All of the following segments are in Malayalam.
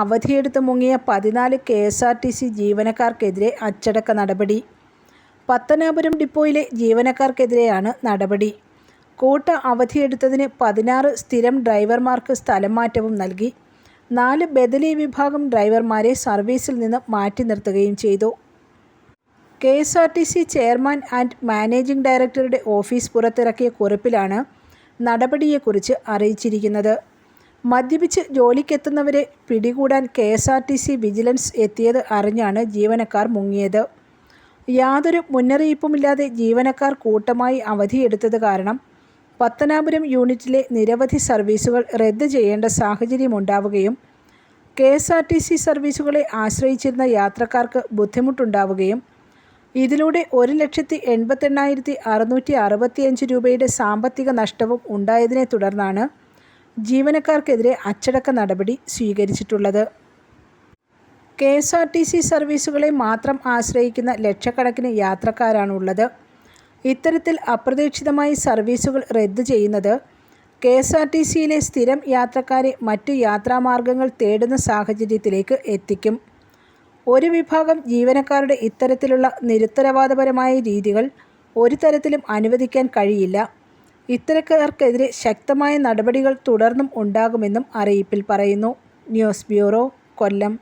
അവധിയെടുത്ത് മുങ്ങിയ പതിനാല് K S R T C ജീവനക്കാർക്കെതിരെ അച്ചടക്ക നടപടി. പത്തനാപുരം ഡിപ്പോയിലെ ജീവനക്കാർക്കെതിരെയാണ് നടപടി. കൂട്ട അവധിയെടുത്തതിന് പതിനാറ് സ്ഥിരം ഡ്രൈവർമാർക്ക് സ്ഥലം മാറ്റവും നൽകി. നാല് ബദലി വിഭാഗം ഡ്രൈവർമാരെ സർവീസിൽ നിന്ന് മാറ്റി നിർത്തുകയും ചെയ്തു. K S R T C chairman and managing ഡയറക്ടറുടെ ഓഫീസ് പുറത്തിറക്കിയ കുറിപ്പിലാണ് നടപടിയെക്കുറിച്ച് അറിയിച്ചിരിക്കുന്നത്. മദ്യപിച്ച് ജോലിക്കെത്തുന്നവരെ പിടികൂടാൻ K S R T C vigilance എത്തിയത് അറിഞ്ഞാണ് ജീവനക്കാർ മുങ്ങിയത്. യാതൊരു മുന്നറിയിപ്പുമില്ലാതെ ജീവനക്കാർ കൂട്ടമായി അവധിയെടുത്തത് കാരണം പത്തനാപുരം യൂണിറ്റിലെ നിരവധി സർവീസുകൾ റദ്ദ് ചെയ്യേണ്ട സാഹചര്യമുണ്ടാവുകയും K S R T C സർവീസുകളെ ആശ്രയിച്ചിരുന്ന യാത്രക്കാർക്ക് ബുദ്ധിമുട്ടുണ്ടാവുകയും ഇതിലൂടെ ഒരു ലക്ഷത്തി എൺപത്തെണ്ണായിരത്തി അറുന്നൂറ്റി അറുപത്തിയഞ്ച് രൂപയുടെ സാമ്പത്തിക നഷ്ടവും ഉണ്ടായതിനെ തുടർന്നാണ് ജീവനക്കാർക്കെതിരെ അച്ചടക്ക നടപടി സ്വീകരിച്ചിട്ടുള്ളത്. K S R T C സർവീസുകളെ മാത്രം ആശ്രയിക്കുന്ന ലക്ഷക്കണക്കിന് യാത്രക്കാരാണുള്ളത്. ഇത്തരത്തിൽ അപ്രതീക്ഷിതമായി സർവീസുകൾ റദ്ദു ചെയ്യുന്നത് കെ എസ് ആർ ടി സിയിലെ സ്ഥിരം യാത്രക്കാരെ മറ്റു യാത്രാമാർഗങ്ങൾ തേടുന്ന സാഹചര്യത്തിലേക്ക് എത്തിക്കും. ഒരു വിഭാഗം ജീവനക്കാരുടെ ഇത്തരത്തിലുള്ള നിരുത്തരവാദപരമായ രീതികൾ ഒരു തരത്തിലും അനുവദിക്കാൻ കഴിയില്ല. ഇത്തരക്കാർക്കെതിരെ ശക്തമായ നടപടികൾ തുടർന്നും ഉണ്ടാകുമെന്നും അറിയിപ്പിൽ പറയുന്നു ന്യൂസ് ബ്യൂറോ കൊല്ലം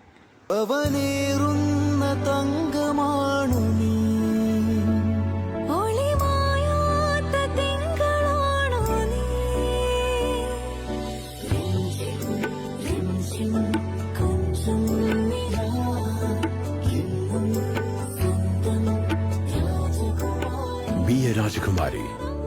രാജകുമാരി